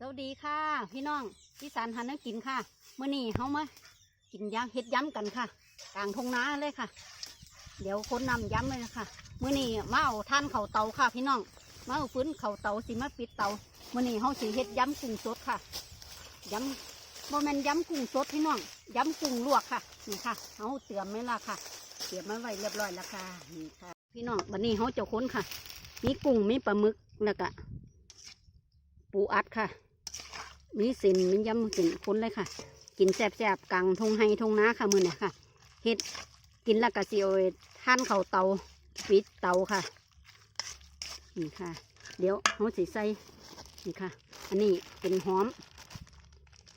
สวัสดีค่ะ พี่น้องพี่สารหันนักกินค่ะเมื่อนี้เฮามากินยางเฮ็ดย้ำกันค่ะกลางทงนาเลยค่ะ เดี๋ยวคนนำย้ำเลยนะคะเมื่อนี้มาเอาท่านเข่าเตาค่ะ พี่น้องมาเอาฟื้นเข่าเตาสิมาปิดเตาเมื่อนี้เฮาสิเฮ็ดย้ำกุ้งสดค่ะย้ำโมเมนย้ำกุ้งสดพี่น้องย้ำกุ้งลวกค่ะนี่ค่ะเฮาเตรียมไว้ละค่ะเตรียมมาไว้เรียบร้อยแล้วค่ะนี่ค่ะ พี่น้องวันนี้เฮาจะค้นค่ะ มีกุ้งมีปลาหมึกแล้วก็ปูอัดค่ะ มีส้นมียำส้นคุ้นเลยค่ะ กินแซ่บๆกลางทงไฮทงน้าค่ะมือเนี่ยค่ะเฮ็ดกินล้วก็สิเอท่านเข่าเตาปิดเตาค่ะนี่ค่ะ เดี๋ยวเขาสิใส่นี่ค่ะ อันนี้เป็นหอม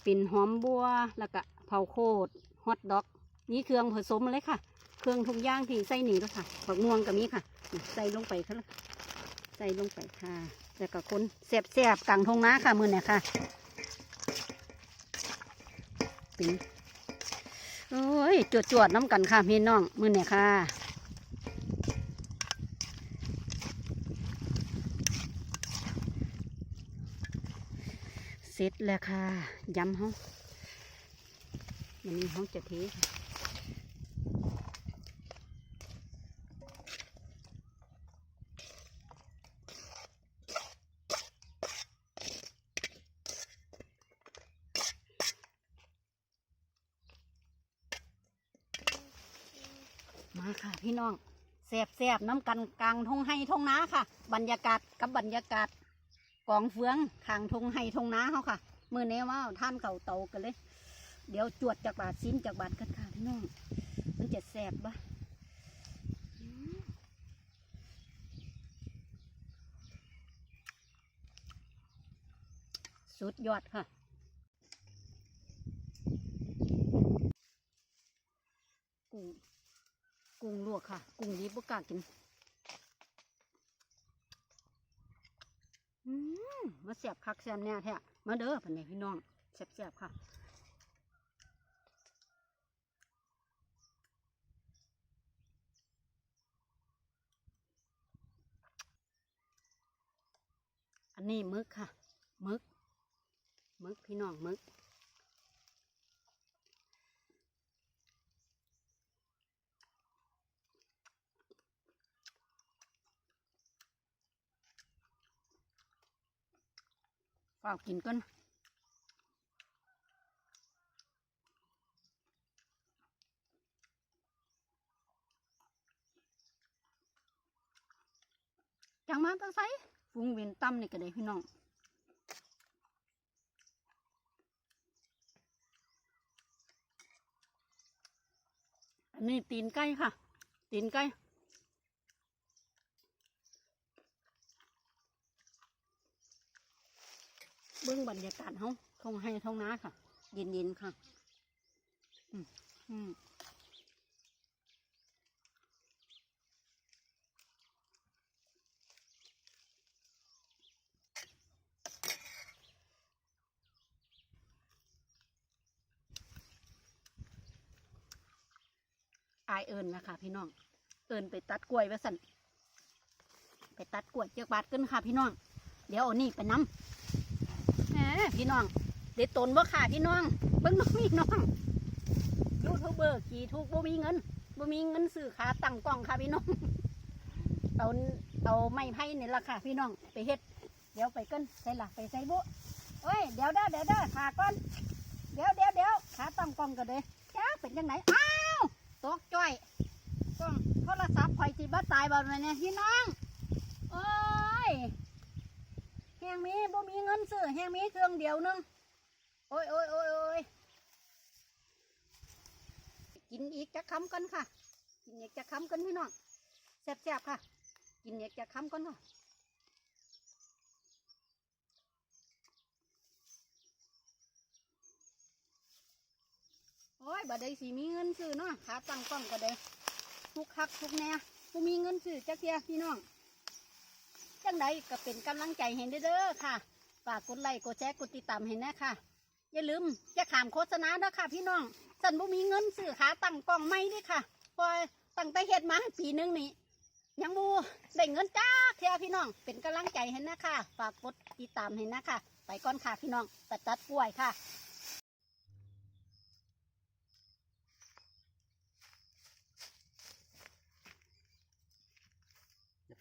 เป็นหอมบัวแล้วก็เผาโคดฮอทดอก นี่เครื่องผสมเลยค่ะ เครื่องทุกอย่างที่ใส่หนี่แล้วค่ะผักม่วงก็มีค่ะ ใส่ลงไปค่ะใส่ลงไปค่ะ แล้วก็คนแซ่บๆกลางทงน้าค่ะมือเนี่ยค่ะ ป็นโอ้ยจวดจวดๆน้ำกันค่ะพี่น้องมือเนี่ยค่ะเสร็จแล้วค่ะย้ำเขาวันนี้ห้องจะเทค่ะ มาค่ะพี่น้องแสบแสบน้ำกันกลางทงไห้ทงนาค่ะ บรรยากาศกับบรรยากาศกองเฟืองขางทงไห้ทงนาเขาค่ะมือนี้ว่าท่านเก่าเตากันเลย เดี๋ยวจวดจากบาทซิ้นจากบาทกันค่ะพี่น้องมันจะแสบปะสุดยอดค่ะ กุ้ง กุ้งลวกค่ะ กุ้งนี้บุกล้ากินอืมมาเสียบคักแซมแน่แท้มาเด้อพันนี้พี่น้องแซ่บๆค่ะอันนี้มึกค่ะ มึก มึกพี่น้องมึก เปล่ากินก่อนจังมาตะไซฟุงเวียนตั้มนี่ก็ได้พี่น้องอันนี้ตีนไก่ค่ะ ตีนไก่ เบื้องบรรยากาศเขาทงให้ทงน้าค่ะ เย็นๆค่ะ อืมอืมอายเอิญนะคะพี่น้อง เอิญไปตัดกล้วยไว้สั่นไปตัดกล้วยเจือกบาดขึ้นค่ะพี่น้อง เดี๋ยวเอานี่ไปน้ำ พี่น้องเด็ดตนบ่ขาพี่น้องเบิ่งน้องพี่น้องยูทูบเบอร์ขี่ทุกบ่มีเงินบ่มีเงินซื้อขาตั้งกล้องค่ะพี่น้องเอาเอาไม้ไผ่นี่ละค่ะพี่น้องไปเฮ็ด เดี๋ยวไปกันใส่หละไปใส่บุเอ้ยเดี๋ยวเด้อเดี๋ยวเด้อขาก่อนเดี๋ยวเดี๋ยวเดี๋ยวขาตั้งกล้องกันเลยจ้าเป็นยังไงอ้าวตกจ้อยกล้องโทรศัพท์ข่อยสิบ่ตายบ่เนี่ยพี่น้องโอ้ย แหง มีบ่มีเงินซื้อแหงมีเครื่องเดียวหนึงโอ้ยโอ้ยโอ้ยโอ้ยกินอีกจะคำกันค่ะ กินอีกจะคำกันพี่น้องแซ่บๆค่ะ กินอีกจะคำกันค่ะโอ้ยบัดใดสิมีเงินซื้อเนาะขาตั้งกล้องก็ได้ทุกคักทุกแน่บ่มีเงินซื้อจักเทียพี่น้อง จังใดก็เป็นกำลังใจให้เด้อค่ะฝากกดไลค์กดแชร์กดติดตามให้นะค่ะ อย่าลืมจะขามโฆษณาเด้อค่ะ พี่น้องสันบ่มีเงินซื้อขาตั้งกล้องไม่ด้ค่ะพอตั้งแต่เฮ็ดมาปีหนึงนี่ยังบูได้เงินจ้าเทียพี่น้อง เป็นกำลังใจให้นะค่ะ ฝากกดติดตามให้นะค่ะ ไปก่อนค่ะพี่น้องไปตัดกล้วยค่ะ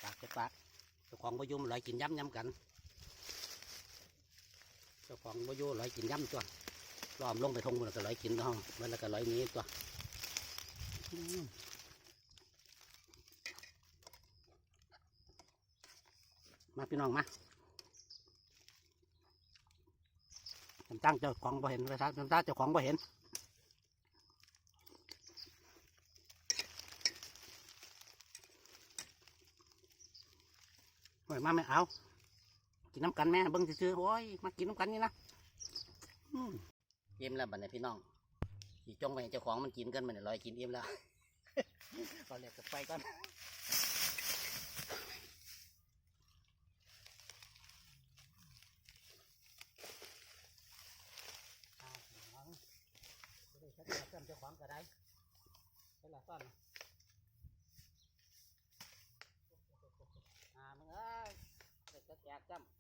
ปากจะปาก เจ้าของบ่อยุ่มนลอยกินย้ำย้ำกัน เจ้าของบ่อยุ่ลอยกินย้ำตัวล้อมลงไปทงมันก็ลอยกินห้องมันแล้วก็ลอยนี้ตัวมาพี่น้องมาน้ำตั้งเจ้าของบ่เห็นเลยครับน้ำตั้งเจ้าของบ่เห็น โอ้ยมาไม่เอากินน้ำกันแม่เบิ้งซื้อโอ้ยมากินน้ำกันนี่นะเยี่ยมแล้วบัดนี้พี่น้องสีจงไปเจ้าของมันกินกันมันเนี่ยลอยกินเยี่ยมแล้วก็เรียกกับไปก่อนเจ้าของก็ได้เป็นละต้นอ่า มึ